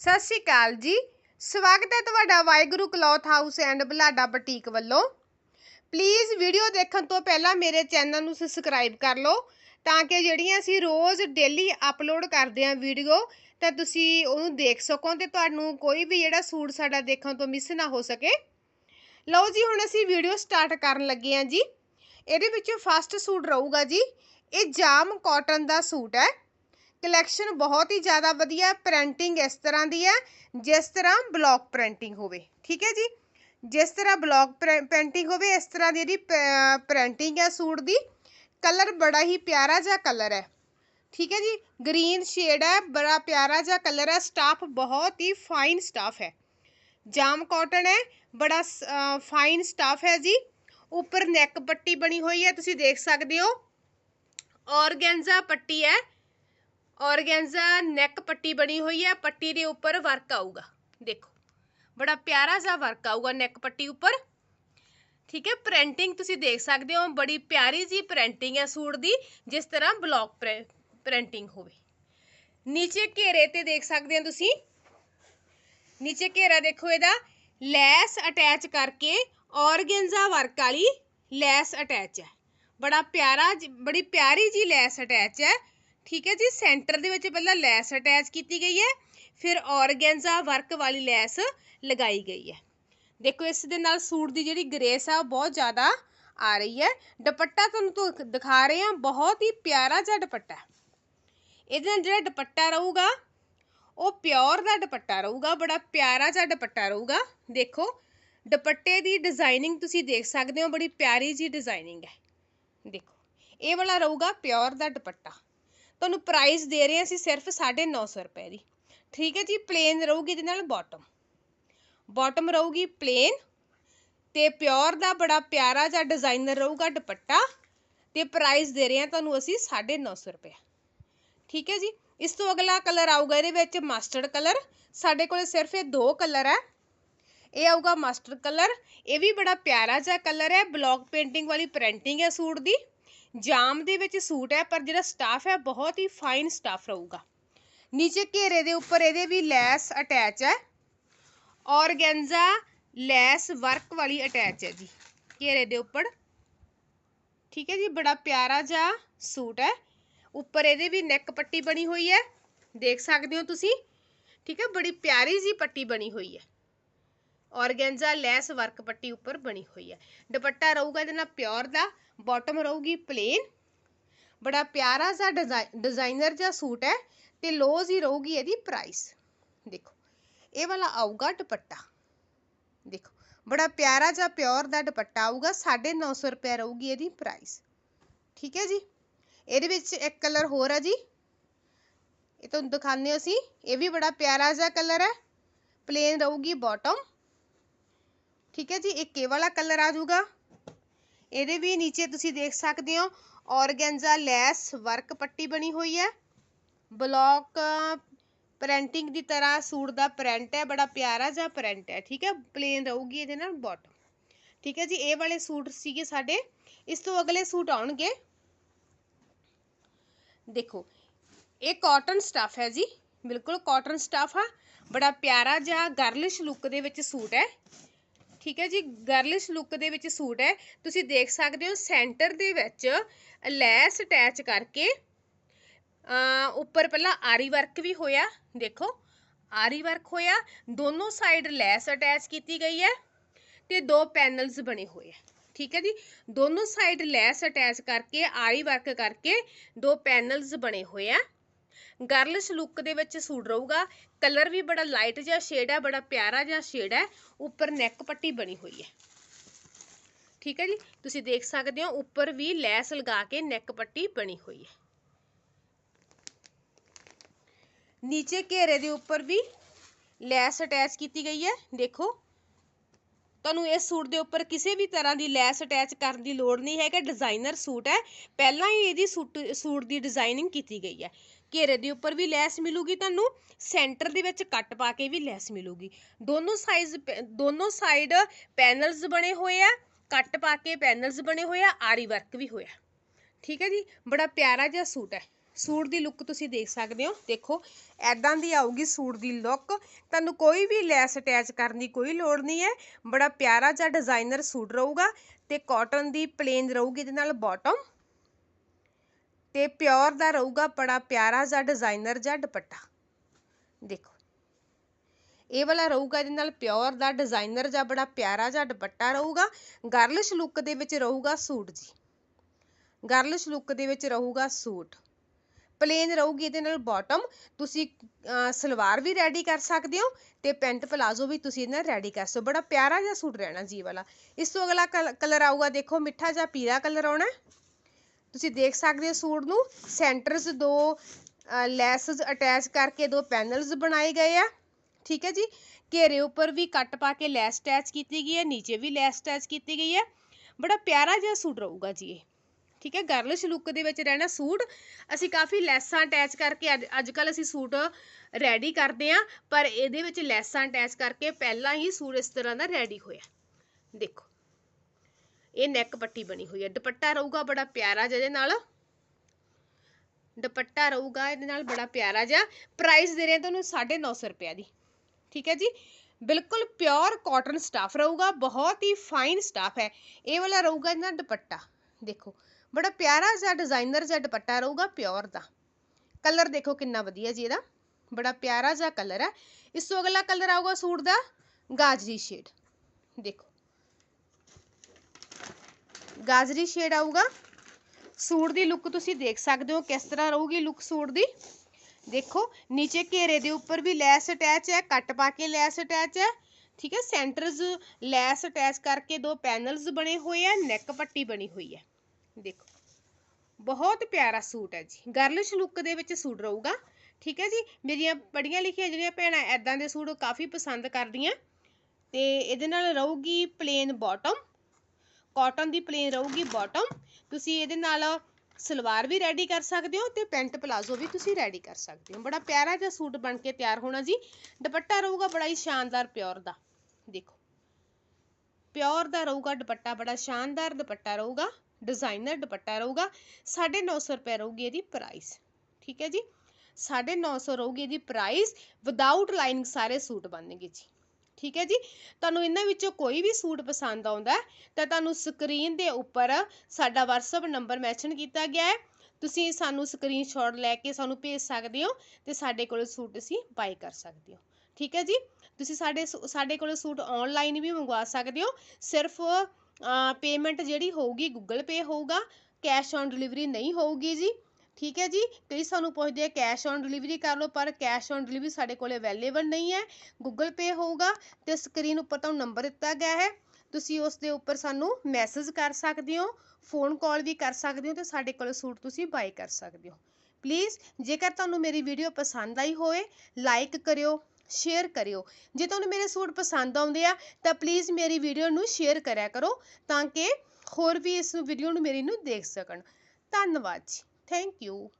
ਸਤਿ ਸ਼੍ਰੀ ਅਕਾਲ ਜੀ। ਸਵਾਗਤ ਹੈ ਤੁਹਾਡਾ Waheguru cloth house and Balada boutique ਵੱਲੋਂ। ਪਲੀਜ਼ ਵੀਡੀਓ ਦੇਖਣ ਤੋਂ ਪਹਿਲਾਂ ਮੇਰੇ ਚੈਨਲ ਨੂੰ ਸਬਸਕ੍ਰਾਈਬ ਕਰ ਲਓ ਤਾਂ ਕਿ ਜਿਹੜੀਆਂ ਅਸੀਂ ਰੋਜ਼ ਡੇਲੀ ਅਪਲੋਡ ਕਰਦੇ ਹਾਂ ਵੀਡੀਓ, ਤਾਂ ਤੁਸੀਂ ਉਹਨੂੰ ਦੇਖ ਸਕੋ ਤੇ ਤੁਹਾਨੂੰ ਕੋਈ ਵੀ ਜਿਹੜਾ ਸੂਟ ਸਾਡਾ ਦੇਖਣ ਤੋਂ ਮਿਸ ਨਾ ਹੋ ਸਕੇ। ਲਓ ਜੀ, ਹੁਣ ਅਸੀਂ ਵੀਡੀਓ ਸਟਾਰਟ ਕਰਨ ਲੱਗੇ ਹਾਂ ਜੀ। ਇਹਦੇ ਵਿੱਚ ਫਸਟ ਸੂਟ ਰਹੂਗਾ ਜੀ। ਇਹ ਜਾਮ ਕਾਟਨ ਦਾ ਸੂਟ ਹੈ। ਕਲੈਕਸ਼ਨ ਬਹੁਤ ਹੀ ਜ਼ਿਆਦਾ ਵਧੀਆ ਪ੍ਰਿੰਟਿੰਗ ਇਸ ਤਰ੍ਹਾਂ ਦੀ ਹੈ, ਜਿਸ ਤਰ੍ਹਾਂ ਬਲੌਕ ਪ੍ਰਿੰਟਿੰਗ ਹੋਵੇ। ਠੀਕ ਹੈ ਜੀ? ਜਿਸ ਤਰ੍ਹਾਂ ਬਲੌਕ ਪ੍ਰਿੰਟਿੰਗ ਹੋਵੇ, ਇਸ ਤਰ੍ਹਾਂ ਦੀ ਇਹਦੀ ਪ੍ਰਿੰਟਿੰਗ ਹੈ ਸੂਟ ਦੀ। ਕਲਰ ਬੜਾ ਹੀ ਪਿਆਰਾ ਜਿਹਾ ਕਲਰ ਹੈ। ਠੀਕ ਹੈ ਜੀ? ਗ੍ਰੀਨ ਸ਼ੇਡ ਹੈ, ਬੜਾ ਪਿਆਰਾ ਜਿਹਾ ਕਲਰ ਹੈ। ਸਟਾਫ ਬਹੁਤ ਹੀ ਫਾਈਨ ਸਟਾਫ ਹੈ। ਜਾਮ ਕਾਟਨ ਹੈ, ਬੜਾ ਫਾਈਨ ਸਟਾਫ ਹੈ ਜੀ। ਉੱਪਰ ਨੈਕ ਪੱਟੀ ਬਣੀ ਹੋਈ ਹੈ, ਤੁਸੀਂ ਦੇਖ ਸਕਦੇ ਹੋ। ਔਰਗੈਂਜ਼ਾ ਪੱਟੀ ਹੈ। ਔਰਗੈਂਜ਼ਾ ਨੈਕ ਪੱਟੀ ਬਣੀ ਹੋਈ ਹੈ, ਪੱਟੀ ਦੇ ਉੱਪਰ ਵਰਕ ਆਊਗਾ। ਦੇਖੋ, ਬੜਾ ਪਿਆਰਾ ਜਿਹਾ ਵਰਕ ਆਊਗਾ ਨੈਕ ਪੱਟੀ ਉੱਪਰ। ਠੀਕ ਹੈ ਪ੍ਰਿੰਟਿੰਗ ਤੁਸੀਂ ਦੇਖ ਸਕਦੇ ਹੋ, ਬੜੀ ਪਿਆਰੀ ਜੀ ਪ੍ਰਿੰਟਿੰਗ ਹੈ ਸੂਟ ਦੀ, ਜਿਸ ਤਰ੍ਹਾਂ ਬਲੌਕ ਪ੍ਰਿੰਟਿੰਗ ਹੋਵੇ। ਨੀਚੇ ਘੇਰੇ ਤੇ ਦੇਖ ਸਕਦੇ ਹੋ ਤੁਸੀਂ। ਨੀਚੇ ਘੇਰਾ ਦੇਖੋ ਇਹਦਾ, ਲੈਸ ਅਟੈਚ ਕਰਕੇ ਔਰਗੈਂਜ਼ਾ ਵਰਕ ਵਾਲੀ ਲੈਸ ਅਟੈਚ ਹੈ। ਬੜਾ ਪਿਆਰਾ ਜੀ- ਬੜੀ ਪਿਆਰੀ ਜੀ ਲੈਸ ਅਟੈਚ ਹੈ। ਠੀਕ ਹੈ ਜੀ ਸੈਂਟਰ ਦੇ ਵਿੱਚ ਪਹਿਲਾਂ ਲੈਸ ਅਟੈਚ ਕੀਤੀ ਗਈ ਹੈ, ਫਿਰ ਔਰਗੈਂਜ਼ਾ ਵਰਕ ਵਾਲੀ ਲੈਸ ਲਗਾਈ ਗਈ ਹੈ। ਦੇਖੋ, ਇਸ ਦੇ ਨਾਲ ਸੂਟ ਦੀ ਜਿਹੜੀ ਗ੍ਰੇਸ ਆ, ਉਹ ਬਹੁਤ ਜ਼ਿਆਦਾ ਆ ਰਹੀ ਹੈ। ਦੁਪੱਟਾ ਤੁਹਾਨੂੰ ਤੋਂ ਦਿਖਾ ਰਹੇ ਹਾਂ, ਬਹੁਤ ਹੀ ਪਿਆਰਾ ਜਿਹਾ ਦੁਪੱਟਾ ਇਹਦੇ ਨਾਲ ਜਿਹੜਾ ਦੁਪੱਟਾ ਰਹੂਗਾ, ਉਹ ਪਿਓਰ ਦਾ ਦੁਪੱਟਾ ਰਹੂਗਾ, ਬੜਾ ਪਿਆਰਾ ਜਿਹਾ ਦੁਪੱਟਾ ਰਹੂਗਾ। ਦੇਖੋ, ਦੁਪੱਟੇ ਦੀ ਡਿਜ਼ਾਈਨਿੰਗ ਤੁਸੀਂ ਦੇਖ ਸਕਦੇ ਹੋ, ਬੜੀ ਪਿਆਰੀ ਜੀ ਡਿਜ਼ਾਈਨਿੰਗ ਹੈ। ਦੇਖੋ, ਇਹ ਵਾਲਾ ਰਹੂਗਾ ਪਿਓਰ ਦਾ ਦੁਪੱਟਾ। ਤੁਹਾਨੂੰ ਪ੍ਰਾਈਸ ਦੇ ਰਹੇ ਹਾਂ ਅਸੀਂ ਸਿਰਫ 950 ਰੁਪਏ ਦੀ। ਠੀਕ ਹੈ ਜੀ ਪਲੇਨ ਰਹੂਗੀ ਇਹਦੇ ਨਾਲ ਬਾਟਮ ਬਾਟਮ ਰਹੂਗੀ ਪਲੇਨ ਤੇ ਪਿਓਰ ਦਾ ਬੜਾ ਪਿਆਰਾ ਜਿਹਾ ਡਿਜ਼ਾਈਨਰ ਰਹੂਗਾ ਦੁਪੱਟਾ ਤੇ ਪ੍ਰਾਈਸ ਦੇ ਰਹੇ ਹਾਂ ਤੁਹਾਨੂੰ ਅਸੀਂ 950 ਰੁਪਏ। ਠੀਕ ਹੈ ਜੀ, ਇਸ ਤੋਂ ਅਗਲਾ ਕਲਰ ਆਊਗਾ ਇਹਦੇ ਵਿੱਚ ਮਸਟਰਡ ਕਲਰ ਸਾਡੇ ਕੋਲ ਸਿਰਫ ਇਹ ਦੋ ਕਲਰ ਹੈ। ਇਹ ਆਊਗਾ ਮਸਟਰਡ ਕਲਰ ਇਹ ਵੀ ਬੜਾ ਪਿਆਰਾ ਜਿਹਾ ਕਲਰ ਹੈ। ਬਲੌਕ ਪੇਂਟਿੰਗ ਵਾਲੀ ਪ੍ਰਿੰਟਿੰਗ ਹੈ ਸੂਟ ਦੀ। ਜਾਮ ਦੇ ਵਿੱਚ ਸੂਟ ਹੈ, ਪਰ ਜਿਹੜਾ ਸਟਾਫ ਹੈ, ਬਹੁਤ ਹੀ ਫਾਈਨ ਸਟਾਫ ਰਹੂਗਾ। ਨੀਚੇ ਘੇਰੇ ਦੇ ਉੱਪਰ ਇਹਦੇ ਵੀ ਲੈਸ ਅਟੈਚ ਹੈ। ਔਰਗੈਂਜ਼ਾ ਲੈਸ ਵਰਕ ਵਾਲੀ ਅਟੈਚ ਹੈ ਜੀ। ਘੇਰੇ ਦੇ ਉੱਪਰ। ਠੀਕ ਹੈ ਜੀ, ਬੜਾ ਪਿਆਰਾ ਜਿਹਾ ਸੂਟ ਹੈ। ਉੱਪਰ ਇਹਦੇ ਵੀ ਨੈਕ ਪੱਟੀ ਬਣੀ ਹੋਈ ਹੈ। ਦੇਖ ਸਕਦੇ ਹੋ ਤੁਸੀਂ। ਠੀਕ ਹੈ, ਬੜੀ ਪਿਆਰੀ ਜੀ ਪੱਟੀ ਬਣੀ ਹੋਈ ਹੈ। ਔਰਗੈਂਜ਼ਾ ਲੈਸ ਵਰਕ ਪੱਟੀ ਉੱਪਰ ਬਣੀ ਹੋਈ ਹੈ। ਦੁਪੱਟਾ ਰਹੂਗਾ ਇਹਦੇ ਨਾਲ ਪਿਓਰ ਦਾ, ਬਾਟਮ ਰਹੂਗੀ ਪਲੇਨ। ਬੜਾ ਪਿਆਰਾ ਜਿਹਾ ਡਿਜ਼ਾਈਨਰ ਜਿਹਾ ਸੂਟ ਹੈ ਤੇ ਲੋਜ਼ ਹੀ ਰਹੂਗੀ ਇਹਦੀ ਪ੍ਰਾਈਸ। ਦੇਖੋ, ਇਹ ਵਾਲਾ ਆਊਗਾ ਦੁਪੱਟਾ। ਦੇਖੋ, ਬੜਾ ਪਿਆਰਾ ਜਿਹਾ ਪਿਓਰ ਦਾ ਦੁਪੱਟਾ ਆਊਗਾ 950 ਰੁਪਏ ਰਹੂਗੀ ਇਹਦੀ ਪ੍ਰਾਈਸ। ਠੀਕ ਹੈ ਜੀ? ਇਹਦੇ ਵਿੱਚ ਇੱਕ ਕਲਰ ਹੋਰ ਹੈ ਜੀ। ਇਹ ਤੁਹਾਨੂੰ ਦਿਖਾਉਂਦੇ ਹਾਂ ਅਸੀਂ। ਇਹ ਵੀ ਬੜਾ ਪਿਆਰਾ ਜਿਹਾ ਕਲਰ ਹੈ। ਪਲੇਨ ਰਹੂਗੀ ਬਾਟਮ। ਠੀਕ ਹੈ ਜੀ ਇੱਕ ਇਹ ਵਾਲਾ ਕਲਰ ਆ ਜਾਊਗਾ। ਇਹਦੇ ਵੀ ਨੀਚੇ ਤੁਸੀਂ ਦੇਖ ਸਕਦੇ ਹੋ, ਔਰਗੈਂਜ਼ਾ ਲੈਸ ਵਰਕ ਪੱਟੀ ਬਣੀ ਹੋਈ ਹੈ। ਬਲੌਕ ਪ੍ਰਿੰਟਿੰਗ ਦੀ ਤਰ੍ਹਾਂ ਸੂਟ ਦਾ ਪ੍ਰਿੰਟ ਹੈ, ਬੜਾ ਪਿਆਰਾ ਜਿਹਾ ਪ੍ਰਿੰਟ ਹੈ, ਠੀਕ ਹੈ, ਪਲੇਨ ਰਹੂਗੀ ਇਹਦੇ ਨਾਲ ਬਾਟਮ ਠੀਕ ਹੈ ਜੀ, ਇਹ ਵਾਲੇ ਸੂਟ ਸੀਗੇ ਸਾਡੇ। ਇਸ ਤੋਂ ਅਗਲੇ ਸੂਟ ਆਉਣਗੇ। ਦੇਖੋ, ਇਹ ਕਾਟਨ ਸਟਫ ਹੈ ਜੀ, ਬਿਲਕੁਲ ਕਾਟਨ ਸਟਫ ਆ, ਬੜਾ ਪਿਆਰਾ ਜਿਹਾ ਗਰਲਿਸ਼ ਲੁੱਕ ਦੇ ਵਿੱਚ ਸੂਟ ਹੈ। ਠੀਕ ਹੈ ਜੀ ਗਰਲਿਸ਼ ਲੁੱਕ ਦੇ ਵਿੱਚ ਸੂਟ ਹੈ। ਤੁਸੀਂ ਦੇਖ ਸਕਦੇ ਹੋ ਸੈਂਟਰ ਦੇ ਵਿੱਚ ਲੈਸ ਅਟੈਚ ਕਰਕੇ ਉੱਪਰ ਪਹਿਲਾਂ ਆਰੀ ਵਰਕ ਵੀ ਹੋਇਆ, ਦੇਖੋ, ਆਰੀ ਵਰਕ ਹੋਇਆ, ਦੋਨੋਂ ਸਾਈਡ ਲੈਸ ਅਟੈਚ ਕੀਤੀ ਗਈ ਹੈ ਤੇ ਦੋ ਪੈਨਲਸ ਬਣੇ ਹੋਏ ਆ ਠੀਕ ਹੈ ਜੀ, ਦੋਨੋਂ ਸਾਈਡ ਲੈਸ ਅਟੈਚ ਕਰਕੇ, ਆਰੀ ਵਰਕ ਕਰਕੇ ਦੋ ਪੈਨਲਸ ਬਣੇ ਹੋਏ ਆ ਗਰਲਿਸ਼ ਲੁੱਕ ਦੇ ਵਿੱਚ ਸੂਟ ਰਹੂਗਾ। ਕਲਰ ਵੀ ਬੜਾ ਲਾਈਟ ਜਿਹਾ ਸ਼ੇਡ ਹੈ, ਬੜਾ ਪਿਆਰਾ ਜਿਹਾ ਸ਼ੇਡ ਹੈ। ਉੱਪਰ ਨੈਕ ਪੱਟੀ ਬਣੀ ਹੋਈ ਹੈ। ਠੀਕ ਹੈ ਜੀ? ਤੁਸੀਂ ਦੇਖ ਸਕਦੇ ਹੋ, ਉੱਪਰ ਵੀ ਲੈਸ ਲਗਾ ਕੇ ਨੈਕ ਪੱਟੀ ਬਣੀ ਹੋਈ ਹੈ। ਨੀਚੇ ਘੇਰੇ ਦੇ ਉੱਪਰ ਵੀ ਲੈਸ ਅਟੈਚ ਕੀਤੀ ਗਈ ਹੈ। ਦੇਖੋ, ਤੁਹਾਨੂੰ ਇਸ ਸੂਟ ਦੇ ਉੱਪਰ ਕਿਸੇ ਵੀ ਤਰ੍ਹਾਂ ਦੀ ਲੈਸ ਅਟੈਚ ਕਰਨ ਦੀ ਲੋੜ ਨਹੀਂ ਹੈ ਕਿ ਡਿਜ਼ਾਈਨਰ ਸੂਟ ਹੈ। ਪਹਿਲਾਂ ਹੀ ਇਹਦੀ ਸੂਟ ਦੀ ਡਿਜ਼ਾਈਨਿੰਗ ਕੀਤੀ ਗਈ ਹੈ। ਘੇਰੇ ਦੇ ਉੱਪਰ ਵੀ ਲੈਸ ਮਿਲੂਗੀ ਤੁਹਾਨੂੰ, ਸੈਂਟਰ ਦੇ ਵਿੱਚ ਕੱਟ ਪਾ ਕੇ ਵੀ ਲੈਸ ਮਿਲੂਗੀ। ਦੋਨੋਂ ਸਾਈਜ਼ ਦੋਨੋਂ ਸਾਈਡ ਪੈਨਲਸ ਬਣੇ ਹੋਏ ਆ, ਕੱਟ ਪਾ ਕੇ ਪੈਨਲਸ ਬਣੇ ਹੋਏ ਆ, ਆਰੀ ਵਰਕ ਵੀ ਹੋਇਆ। ਠੀਕ ਹੈ ਜੀ, ਬੜਾ ਪਿਆਰਾ ਜਿਹਾ ਸੂਟ ਹੈ। ਸੂਟ ਦੀ ਲੁੱਕ ਤੁਸੀਂ ਦੇਖ ਸਕਦੇ ਹੋ, ਦੇਖੋ ਐਦਾਂ ਦੀ ਆਊਗੀ ਸੂਟ ਦੀ ਲੁੱਕ ਤੁਹਾਨੂੰ ਕੋਈ ਵੀ ਲੈਸ ਅਟੈਚ ਕਰਨ ਦੀ ਕੋਈ ਲੋੜ ਨਹੀਂ ਹੈ। ਬੜਾ ਪਿਆਰਾ ਜਿਹਾ ਡਿਜ਼ਾਈਨਰ ਸੂਟ ਰਹੂਗਾ ਤੇ ਕਾਟਨ ਦੀ ਪਲੇਨ ਰਹੂਗੀ ਇਹਦੇ ਨਾਲ ਬਾਟਮ ਤੇ ਪਿਓਰ ਦਾ ਰਹੂਗਾ ਬੜਾ ਪਿਆਰਾ ਜਿਹਾ ਡਿਜ਼ਾਈਨਰ ਜਿਹਾ ਦੁਪੱਟਾ। ਦੇਖੋ, ਇਹ ਵਾਲਾ ਰਹੂਗਾ ਇਹਦੇ ਨਾਲ ਪਿਓਰ ਦਾ ਡਿਜ਼ਾਈਨਰ ਜਿਹਾ ਬੜਾ ਪਿਆਰਾ ਜਿਹਾ ਦੁਪੱਟਾ ਰਹੂਗਾ। ਗਰਲਿਸ਼ ਲੁੱਕ ਦੇ ਵਿੱਚ ਰਹੂਗਾ ਸੂਟ ਜੀ। ਗਰਲਿਸ਼ ਲੁੱਕ ਦੇ ਵਿੱਚ ਰਹੂਗਾ ਸੂਟ। ਪਲੇਨ ਰਹੂਗੀ ਇਹਦੇ ਨਾਲ ਬਾਟਮ ਤੁਸੀਂ ਸਲਵਾਰ ਵੀ ਰੈਡੀ ਕਰ ਸਕਦੇ ਹੋ ਤੇ ਪੈਂਟ ਪਲਾਜ਼ੋ ਵੀ ਤੁਸੀਂ ਇਹਦੇ ਨਾਲ ਰੈਡੀ ਕਰ ਸਕਦੇ ਹੋ। ਬੜਾ ਪਿਆਰਾ ਜਿਹਾ ਸੂਟ ਰਹਿਣਾ ਜੀ ਵਾਲਾ। ਇਸ ਤੋਂ ਅਗਲਾ ਕਲਰ ਆਊਗਾ ਦੇਖੋ, ਮਿੱਠਾ ਜਿਹਾ ਪੀਲਾ ਕਲਰ ਆਉਣਾ। ਤੁਸੀਂ ਦੇਖ ਸਕਦੇ ਹੋ ਸੂਟ ਨੂੰ ਸੈਂਟਰਸ ਦੋ ਲੈਸਸ ਅਟੈਚ ਕਰਕੇ ਦੋ ਪੈਨਲਸ ਬਣਾਏ ਗਏ ਆ, ਠੀਕ ਹੈ ਜੀ? ਘੇਰੇ ਉੱਪਰ ਵੀ ਕੱਟ ਪਾ ਕੇ ਲੈਸ ਅਟੈਚ ਕੀਤੀ ਗਈ ਹੈ, ਨੀਚੇ ਵੀ ਲੈਸ ਅਟੈਚ ਕੀਤੀ ਗਈ ਹੈ। ਬੜਾ ਪਿਆਰਾ ਜਿਹਾ ਸੂਟ ਰਹੂਗਾ ਜੀ ਇਹ, ਠੀਕ ਹੈ? ਗਰਲਿਸ਼ ਲੁੱਕ ਦੇ ਵਿੱਚ ਰਹਿਣਾ ਸੂਟ, ਅਸੀਂ ਕਾਫੀ ਲੈਸਾਂ ਅਟੈਚ ਕਰਕੇ ਅੱਜ ਅੱਜ ਕੱਲ ਅਸੀਂ ਸੂਟ ਰੈਡੀ ਕਰਦੇ ਆ ਪਰ ਇਹਦੇ ਵਿੱਚ ਲੈਸਾਂ ਅਟੈਚ ਕਰਕੇ ਪਹਿਲਾਂ ਹੀ ਸੂਟ ਇਸ ਤਰ੍ਹਾਂ ਦਾ ਰੈਡੀ ਹੋਇਆ। ਦੇਖੋ ਇਹ ਨੈਕ ਪੱਟੀ ਬਣੀ ਹੋਈ ਹੈ। ਦੁਪੱਟਾ ਰਹੂਗਾ ਬੜਾ ਪਿਆਰਾ ਜਿਹਦੇ ਨਾਲ। ਦੁਪੱਟਾ ਰਹੂਗਾ ਇਹਦੇ ਨਾਲ ਬੜਾ ਪਿਆਰਾ ਜਿਹਾ। ਪ੍ਰਾਈਸ ਦੇ ਰਹੇ ਹਾਂ ਤੁਹਾਨੂੰ 950 ਰੁਪਏ ਦੀ। ਠੀਕ ਹੈ ਜੀ? ਬਿਲਕੁਲ ਪਿਓਰ ਕਾਟਨ ਸਟਾਫ ਰਹੂਗਾ। ਬਹੁਤ ਹੀ ਫਾਈਨ ਸਟਾਫ ਹੈ। ਇਹ ਵਾਲਾ ਰਹੂਗਾ ਇਹਦਾ ਦੁਪੱਟਾ। ਦੇਖੋ, ਬੜਾ ਪਿਆਰਾ ਜਿਹਾ ਡਿਜ਼ਾਈਨਰ ਜਿਹਾ ਦੁਪੱਟਾ ਰਹੂਗਾ ਪਿਓਰ ਦਾ। ਕਲਰ ਦੇਖੋ ਕਿੰਨਾ ਵਧੀਆ ਜੀ ਇਹਦਾ। ਬੜਾ ਪਿਆਰਾ ਜਿਹਾ ਕਲਰ ਹੈ। ਇਸ ਤੋਂ ਅਗਲਾ ਕਲਰ ਆਊਗਾ ਸੂਟ ਦਾ ਗਾਜਰੀ ਸ਼ੇਡ ਦੇਖੋ ਗਾਜਰੀ ਸ਼ੇਡ ਆਊਗਾ। ਸੂਟ ਦੀ ਲੁੱਕ ਤੁਸੀਂ ਦੇਖ ਸਕਦੇ ਹੋ ਕਿਸ ਤਰ੍ਹਾਂ ਰਹੂਗੀ ਲੁੱਕ ਸੂਟ ਦੀ। ਦੇਖੋ, ਨੀਚੇ ਘੇਰੇ ਦੇ ਉੱਪਰ ਵੀ ਲੈਸ ਅਟੈਚ ਹੈ, ਕੱਟ ਪਾ ਕੇ ਲੈਸ ਅਟੈਚ ਹੈ। ਠੀਕ ਹੈ ਸੈਂਟਰਸ ਲੈਸ ਅਟੈਚ ਕਰਕੇ ਦੋ ਪੈਨਲਸ ਬਣੇ ਹੋਏ ਆ ਨੈਕ ਪੱਟੀ ਬਣੀ ਹੋਈ ਹੈ। ਦੇਖੋ, ਬਹੁਤ ਪਿਆਰਾ ਸੂਟ ਹੈ ਜੀ। ਗਰਲਿਸ਼ ਲੁੱਕ ਦੇ ਵਿੱਚ ਸੂਟ ਰਹੂਗਾ। ਠੀਕ ਹੈ ਜੀ, ਮੇਰੀਆਂ ਪੜੀਆਂ ਲਿਖੀਆਂ ਜਿਹੜੀਆਂ ਭੈਣਾਂ ਐਦਾਂ ਦੇ ਸੂਟ ਕਾਫੀ ਪਸੰਦ ਕਰਦੀਆਂ। ਤੇ ਇਹਦੇ ਨਾਲ ਰਹੂਗੀ ਪਲੇਨ ਬਾਟਮ ਕਾਟਨ ਦੀ ਪਲੇਨ ਰਹੂਗੀ ਬਾਟਮ ਤੁਸੀਂ ਇਹਦੇ ਨਾਲ ਸਲਵਾਰ ਵੀ ਰੈਡੀ ਕਰ ਸਕਦੇ ਹੋ ਤੇ ਪੈਂਟ ਪਲਾਜ਼ੋ ਵੀ ਤੁਸੀਂ ਰੈਡੀ ਕਰ ਸਕਦੇ ਹੋ। ਬੜਾ ਪਿਆਰਾ ਜਿਹਾ ਸੂਟ ਬਣ ਕੇ ਤਿਆਰ ਹੋਣਾ ਜੀ। ਦੁਪੱਟਾ ਰਹੂਗਾ ਬੜਾ ਹੀ ਸ਼ਾਨਦਾਰ ਪਿਓਰ ਦਾ। ਦੇਖੋ। ਪਿਓਰ ਦਾ ਰਹੂਗਾ ਦੁਪੱਟਾ ਬੜਾ ਸ਼ਾਨਦਾਰ ਦੁਪੱਟਾ ਰਹੂਗਾ। ਡਿਜ਼ਾਈਨਰ ਦੁਪੱਟਾ ਰਹੂਗਾ। 950 ਰੁਪਏ ਰਹੂਗੀ ਇਹਦੀ ਪ੍ਰਾਈਸ ਠੀਕ ਹੈ ਜੀ? 950 ਰਹੂਗੀ ਇਹਦੀ ਪ੍ਰਾਈਸ ਵਿਦਆਊਟ ਲਾਈਨਿੰਗ ਸਾਰੇ ਸੂਟ ਬਣਨਗੇ ਜੀ। ਠੀਕ ਹੈ ਜੀ। ਤੁਹਾਨੂੰ ਇਹਨਾਂ ਵਿੱਚੋਂ ਕੋਈ ਵੀ ਸੂਟ ਪਸੰਦ ਆਉਂਦਾ ਤਾਂ ਤੁਹਾਨੂੰ ਸਕਰੀਨ ਦੇ ਉੱਪਰ ਸਾਡਾ WhatsApp ਨੰਬਰ ਮੈਂਸ਼ਨ ਕੀਤਾ ਗਿਆ ਹੈ। ਤੁਸੀਂ ਸਾਨੂੰ ਸਕਰੀਨਸ਼ਾਟ ਲੈ ਕੇ ਸਾਨੂੰ ਭੇਜ ਸਕਦੇ ਹੋ ਤੇ ਸਾਡੇ ਕੋਲ ਸੂਟ ਤੁਸੀਂ ਬਾਈ ਕਰ ਸਕਦੇ ਹੋ। ਠੀਕ ਹੈ ਜੀ। ਤੁਸੀਂ ਸਾਡੇ ਸੂ- ਸਾਡੇ ਕੋਲ ਸੂਟ ਆਨਲਾਈਨ ਵੀ ਮੰਗਵਾ ਸਕਦੇ ਹੋ। ਸਿਰਫ ਪੇਮੈਂਟ ਜਿਹੜੀ ਹੋਊਗੀ ਗੂਗਲ ਪੇ ਹੋਊਗਾ ਕੈਸ਼ ਔਨ ਡਿਲੀਵਰੀ ਨਹੀਂ ਹੋਊਗੀ ਜੀ। ਠੀਕ ਹੈ ਜੀ? ਕਈ ਸਾਨੂੰ ਪੁੱਛਦੇ ਆ ਕੈਸ਼ ਔਨ ਡਿਲੀਵਰੀ ਕਰ ਲਓ, ਪਰ ਕੈਸ਼ ਔਨ ਡਿਲੀਵਰੀ ਸਾਡੇ ਕੋਲ ਅਵੇਲੇਬਲ ਨਹੀਂ ਹੈ। ਗੂਗਲ ਪੇ ਹੋਊਗਾ ਤੇ ਸਕਰੀਨ ਉੱਪਰ ਤੁਹਾਨੂੰ ਨੰਬਰ ਦਿੱਤਾ ਗਿਆ ਹੈ। ਤੁਸੀਂ ਉਸ ਦੇ ਉੱਪਰ ਸਾਨੂੰ ਮੈਸੇਜ ਕਰ ਸਕਦੇ ਹੋ ਫੋਨ ਕਾਲ ਵੀ ਕਰ ਸਕਦੇ ਹੋ ਤੇ ਸਾਡੇ ਕੋਲ ਸੂਟ ਤੁਸੀਂ ਬਾਈ ਕਰ ਸਕਦੇ ਹੋ। ਪਲੀਜ਼ ਜੇਕਰ ਤੁਹਾਨੂੰ ਮੇਰੀ ਵੀਡੀਓ ਪਸੰਦ ਆਈ ਹੋਵੇ ਲਾਈਕ ਕਰਿਓ ਸ਼ੇਅਰ ਕਰਿਓ। ਜੇ ਤੁਹਾਨੂੰ ਮੇਰੇ ਸੂਟ ਪਸੰਦ ਆਉਂਦੇ ਆ, ਤਾਂ ਪਲੀਜ਼ ਮੇਰੀ ਵੀਡੀਓ ਨੂੰ ਸ਼ੇਅਰ ਕਰਿਆ ਕਰੋ, ਤਾਂ ਕਿ ਹੋਰ ਵੀ ਇਸ ਵੀਡੀਓ ਨੂੰ ਮੇਰੀ ਨੂੰ ਦੇਖ ਸਕਣ। ਧੰਨਵਾਦ ਜੀ। Thank you.